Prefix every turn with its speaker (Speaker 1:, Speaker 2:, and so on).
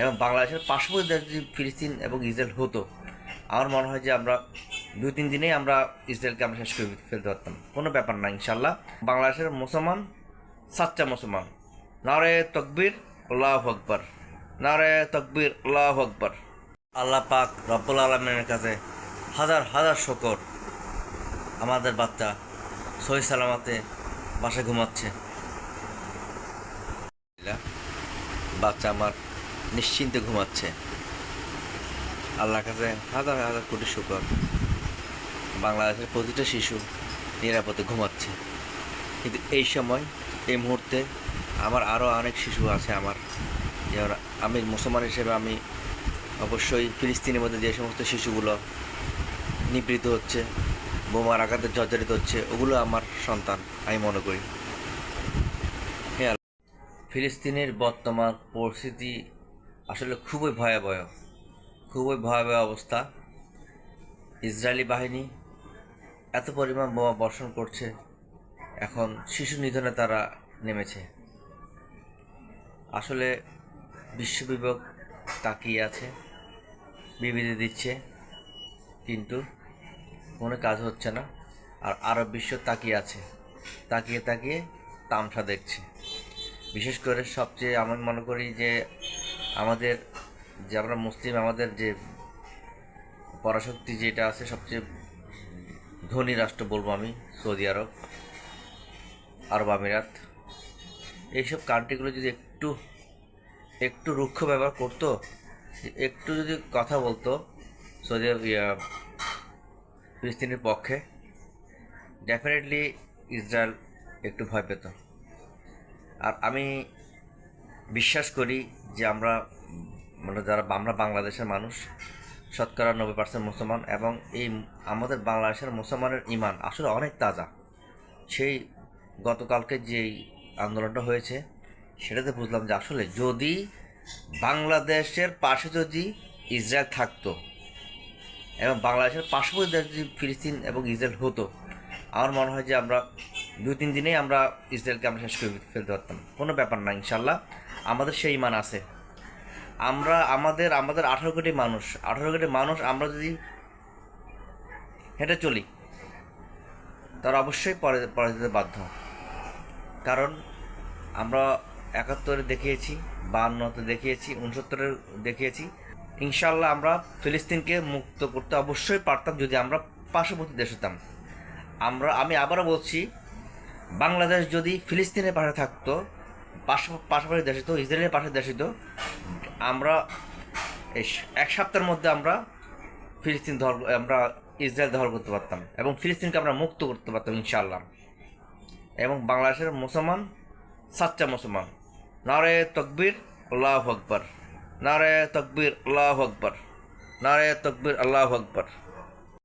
Speaker 1: এবং বাংলাদেশের পার্শ্ববর্তী দেশ যদি ফিলিস্তিন এবং ইসরায়েল হতো, আমার মনে হয় যে আমরা দুই তিন দিনেই আমরা ইসরায়েলকে আমরা শেষ করে ফেলতে পারতাম। কোনো ব্যাপার না ইনশাল্লাহ বাংলাদেশের মুসলমান, সাচ্চা মুসলমান। নারে তকবীর, আল্লাহ আকবর। নারে তকবীর, আল্লাহ আকবর। আল্লাহ পাক রব্বুল আলমের কাছে হাজার হাজার শকর। আমাদের বাচ্চা সহি সালামাতে বাসায় ঘুমাচ্ছে। বাচ্চা আমার নিশ্চিন্তে ঘুমাচ্ছে। আল্লাহর কাছে হাজার হাজার কোটি শুকর। বাংলাদেশের প্রতিটা শিশু নিরাপদে ঘুমাচ্ছে। কিন্তু এই সময়, এই মুহূর্তে আমার আরও অনেক শিশু আছে আমার। যেমন আমি মুসলমান হিসেবে আমি অবশ্যই ফিলিস্তিনের মধ্যে যে সমস্ত শিশুগুলো নিবৃত হচ্ছে, বোমার আঘাতে জর্জরিত হচ্ছে, ওগুলো আমার সন্তান, আমি মনে করি। ফিলিস্তিনের বর্তমান পরিস্থিতি আসলে খুবই ভয়াবহ খুবই ভয়াবহ অবস্থা। ইসরায়েলি বাহিনী এত পরিমাণ বোমা বর্ষণ করছে, এখন শিশু নিধনে তারা নেমেছে। আসলে বিশ্ববিভোগ তাকিয়ে আছে, বিবৃতি দিচ্ছে, কিন্তু কোনো কাজ হচ্ছে না, আর আরব বিশ্ব তাকিয়ে আছে, তাকিয়ে তাকিয়ে তামসা দেখছে। বিশেষ করে সবচেয়ে আমি মনে করি যে আমাদের যে আমরা মুসলিম, আমাদের যে পরাশক্তি যেটা আছে, সবচেয়ে ধনী রাষ্ট্র বলব আমি, সৌদি আরব আরব আমিরাত। এইসব কান্ট্রিগুলো যদি একটু একটু রুক্ষ ব্যবহার করতো, একটু যদি কথা বলতো, সৌদি ফিলিস্তিনের পক্ষে ডেফিনেটলি ইসরায়েল একটু ভয় পেত। আর আমি বিশ্বাস করি যে আমরা মানে যারা, আমরা বাংলাদেশের মানুষ, শতকরা নব্বই পার্সেন্ট মুসলমান এবং এই আমাদের বাংলাদেশের মুসলমানের ইমান আসলে অনেক তাজা। সেই গতকালকে যেই আন্দোলনটা হয়েছে, সেটাতে বুঝলাম যে আসলে যদি বাংলাদেশের পাশে যদি ইসরায়েল থাকতো এবং বাংলাদেশের পার্শ্ববর্তী যদি ফিলিস্তিন এবং ইসরায়েল হতো, আমার মনে হয় যে আমরা দুই তিন দিনেই আমরা ইসরায়েলকে আমরা শেষ করে ফেলতে পারতাম। কোনো ব্যাপার না ইনশাল্লাহ আমাদের সেই ইমান আছে। আমরা, আমাদের আমাদের আঠারো কোটি মানুষ, আঠারো কোটি মানুষ আমরা যদি হেঁটে চলি, তারা অবশ্যই পরে পরে যেতে বাধ্য। কারণ আমরা একাত্তরে দেখিয়েছি বাহান্নতে দেখিয়েছি, উনসত্তরে দেখিয়েছি। ইনশাল্লাহ আমরা ফিলিস্তিনকে মুক্ত করতে অবশ্যই পারতাম যদি আমরা পার্শ্ববর্তী দেশ হতাম। আমরা, আমি আবারও বলছি বাংলাদেশ যদি ফিলিস্তিনের পাশে থাকতো, পাশা- পাশাপাশি দেশে তো, ইসরায়েলের পাশে দেশে তো, আমরা এক সপ্তাহের মধ্যে আমরা ফিলিস্তিন ধর আমরা ইসরায়েল দখল করতে পারতাম এবং ফিলিস্তিনকে আমরা মুক্ত করতে পারতাম, ইনশাআল্লাহ। এবং বাংলাদেশের মুসলমান সাচ্চা মুসলমান। নারে তকবীর, আল্লাহ আকবর। নারে তকবীর, আল্লাহ আকবর। নারে তকবীর, আল্লাহ আকবর।